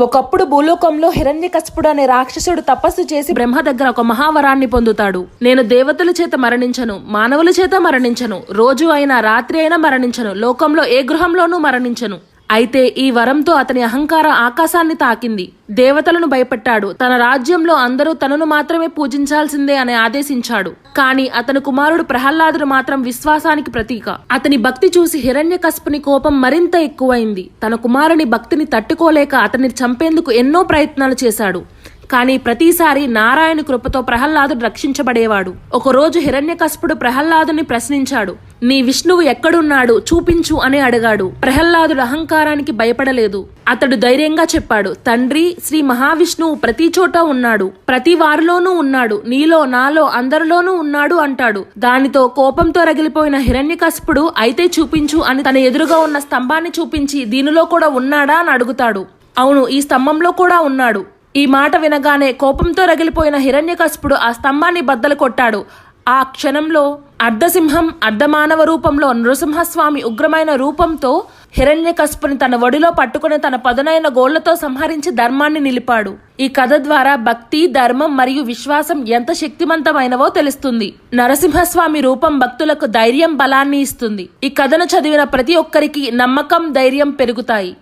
ఒకప్పుడు భూలోకంలో హిరణ్యకశపుడు అనే రాక్షసుడు తపస్సు చేసి బ్రహ్మ దగ్గర ఒక మహావరాన్ని పొందుతాడు. నేను దేవతల చేత మరణించను మానవుల చేత మరణించను రోజు అయినా రాత్రి అయినా మరణించను లోకంలో ఏ గృహంలోనూ మరణించను. అయితే ఈ వరంతో అతని అహంకారం ఆకాశాన్ని తాకింది. దేవతలను భయపెట్టాడు. తన రాజ్యంలో అందరూ తనను మాత్రమే పూజించాల్సిందే అని ఆదేశించాడు. కానీ అతని కుమారుడు ప్రహ్లాదుడు మాత్రం విశ్వాసానికి ప్రతీక. అతని భక్తి చూసి హిరణ్యకశపుని కోపం మరింత ఎక్కువైంది. తన కుమారుని భక్తిని తట్టుకోలేక అతన్ని చంపేందుకు ఎన్నో ప్రయత్నాలు చేశాడు. కానీ ప్రతిసారి నారాయణ కృపతో ప్రహ్లాదుడు రక్షించబడేవాడు. ఒకరోజు హిరణ్యకస్పుడు ప్రహ్లాదుని ప్రశ్నించాడు నీ విష్ణువు ఎక్కడున్నాడు? చూపించు అని అడిగాడు. ప్రహ్లాదుడు అహంకారానికి భయపడలేదు. అతడు ధైర్యంగా చెప్పాడు తండ్రి శ్రీ మహావిష్ణువు ప్రతి చోట ఉన్నాడు. ప్రతి వారిలోనూ ఉన్నాడు. నీలో నాలో అందరిలోనూ ఉన్నాడు అంటాడు. దానితో కోపంతో రగిలిపోయిన హిరణ్యకస్పుడు అయితే చూపించు అని తన ఎదురుగా ఉన్న స్తంభాన్ని చూపించి దీనిలో కూడా ఉన్నాడా అని అడుగుతాడు. అవును ఈ స్తంభంలో కూడా ఉన్నాడు. ఈ మాట వినగానే కోపంతో రగిలిపోయిన హిరణ్యకశపుడు ఆ స్తంభాన్ని బద్దలు కొట్టాడు. ఆ క్షణంలో అర్ధసింహం అర్ధమానవ రూపంలో నృసింహస్వామి ఉగ్రమైన రూపంతో హిరణ్యకశపుని తన ఒడిలో పట్టుకుని తన పదునైన గోళ్ళతో సంహరించి ధర్మాన్ని నిలిపాడు. ఈ కథ ద్వారా భక్తి ధర్మం మరియు విశ్వాసం ఎంత శక్తివంతమైనవో తెలుస్తుంది. నరసింహస్వామి రూపం భక్తులకు ధైర్యం బలాన్ని ఇస్తుంది. ఈ కథను చదివిన ప్రతి ఒక్కరికి నమ్మకం ధైర్యం పెరుగుతాయి.